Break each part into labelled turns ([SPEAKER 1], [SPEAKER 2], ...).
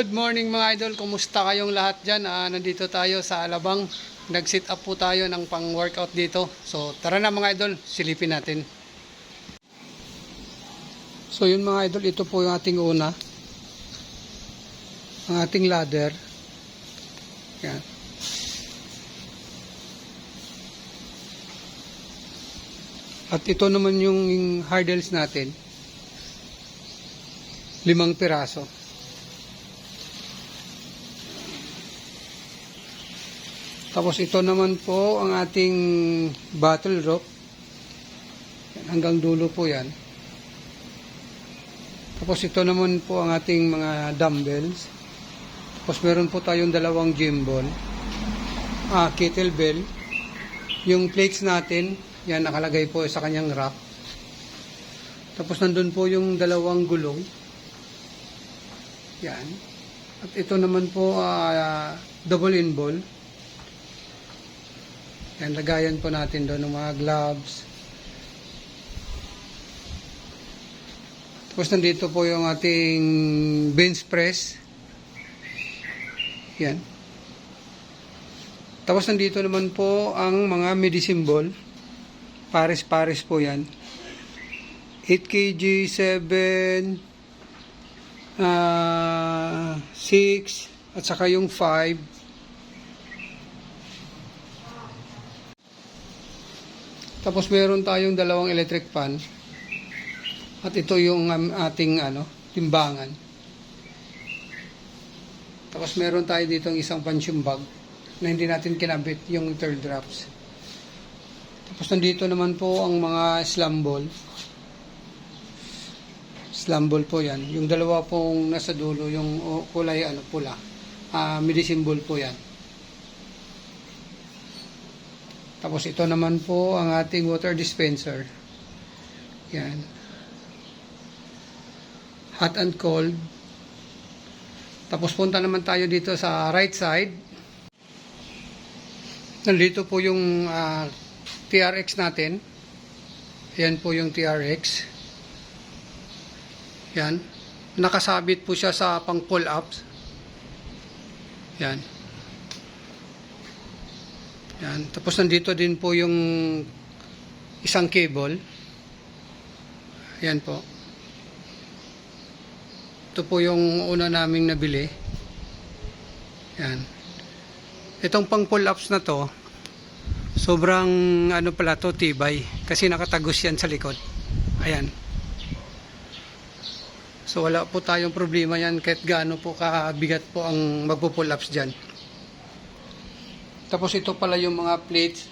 [SPEAKER 1] Good morning mga idol, kumusta kayong lahat dyan? Ah, nandito tayo sa Alabang, nag-sit up po tayo ng pang-workout dito. So tara na mga idol, silipin natin. So yun mga idol, ito po yung ating una. Ang ating ladder. Yan. At ito naman yung hurdles natin. Limang piraso. Tapos ito naman po ang ating battle rope. Hanggang dulo po yan. Tapos ito naman po ang ating mga dumbbells. Tapos meron po tayong dalawang gym ball. Ah, kettlebell. Yung plates natin, yan nakalagay po sa kanyang rack. Tapos nandun po yung dalawang gulong. Yan. At ito naman po ah, double in ball. Yan, lagayan po natin doon ng mga gloves. Tapos nandito po yung ating bench press. Yan. Tapos nandito naman po ang mga medicine ball. Pares-pares po yan. 8 kg, 7, ah 6, at saka yung 5. Tapos meron tayong dalawang electric fan. At ito yung ating ano, timbangan. Tapos meron tayo dito isang punching bag na hindi natin kinabit yung third drops. Tapos nandito naman po ang mga slam ball. Slam ball po yan. Yung dalawa pong nasa dulo, yung kulay ano, pula. Ah, medicine ball po yan. Tapos ito naman po ang ating water dispenser. Yan. Hot and cold. Tapos punta naman tayo dito sa right side. Nandito po yung ah, TRX natin. Yan po yung TRX. Yan. Nakasabit po siya sa pang pull-ups. Yan. Yan. Tapos nandito din po yung isang cable. Yan po. Ito po yung una naming nabili. Yan. Itong pang pull-ups na to, sobrang ano pala to, tibay. Kasi nakatagos yan sa likod. Ayan. So wala po tayong problema yan kahit gaano po kabigat po ang magpo-pull-ups dyan. Tapos ito pala yung mga plates.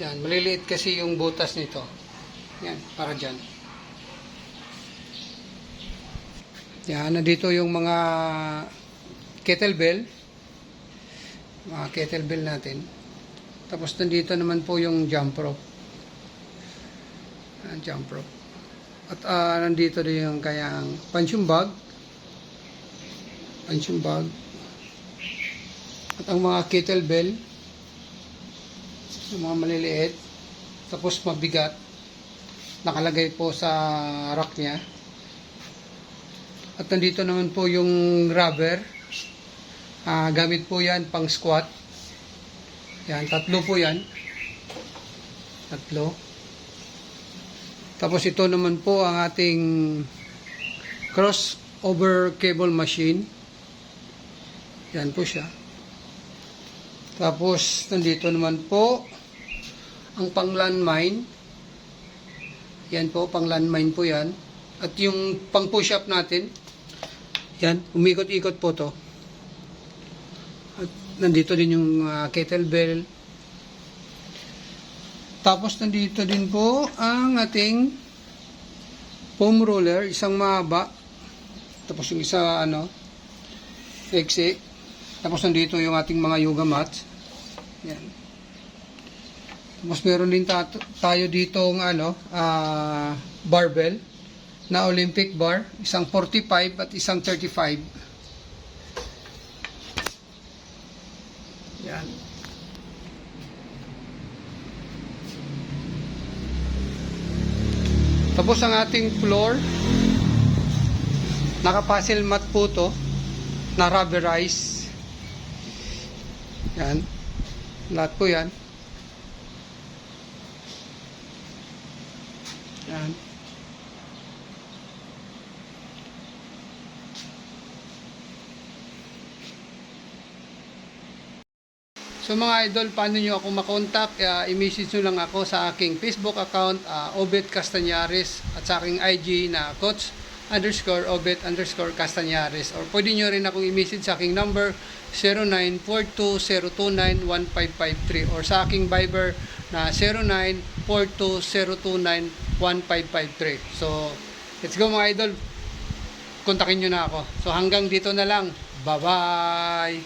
[SPEAKER 1] Yan, maliliit kasi yung butas nito. Yan, para dyan. Yan, nandito yung mga kettlebell. Mga kettlebell natin. Tapos nandito naman po yung jump rope. Yan, jump rope. At ah, nandito din yung kayang punching bag. Punching bag. At ang mga kettlebell, yung mga maliliit, tapos mabigat, nakalagay po sa rack niya. At nandito naman po yung rubber. Ah, gamit po yan pang squat. Yan, tatlo po yan. Tatlo. Tapos ito naman po ang ating crossover cable machine. Yan po siya. Tapos, nandito naman po ang pang landmine. Yan po, pang landmine po yan. At yung pang push-up natin, yan, umikot-ikot po to. At nandito din yung ah, kettlebell. Tapos, nandito din po ang ating foam roller, isang mahaba. Tapos yung isa, ano, exe. Tapos nandito yung ating mga yoga mats. Yan. Tapos meron din tayo dito ng ano, ah, barbell na Olympic bar, isang 45 at isang 35. Yan. Tapos ang ating floor, naka-puzzle mat po to. na rubberize. Yan. Lahat po yan. Yan. So mga idol, paano nyo ako makontak? Uh, i-message nyo lang ako sa aking Facebook account, uh, Obet Castañares, at sa aking IG na coach underscore Obet underscore Castañares. Or pwede nyo rin akong i-message sa aking number 0942-029-1553 or sa aking Viber na 0942-029-1553. So, let's go mga idol. Kontakin nyo na ako. So hanggang dito na lang. Bye-bye!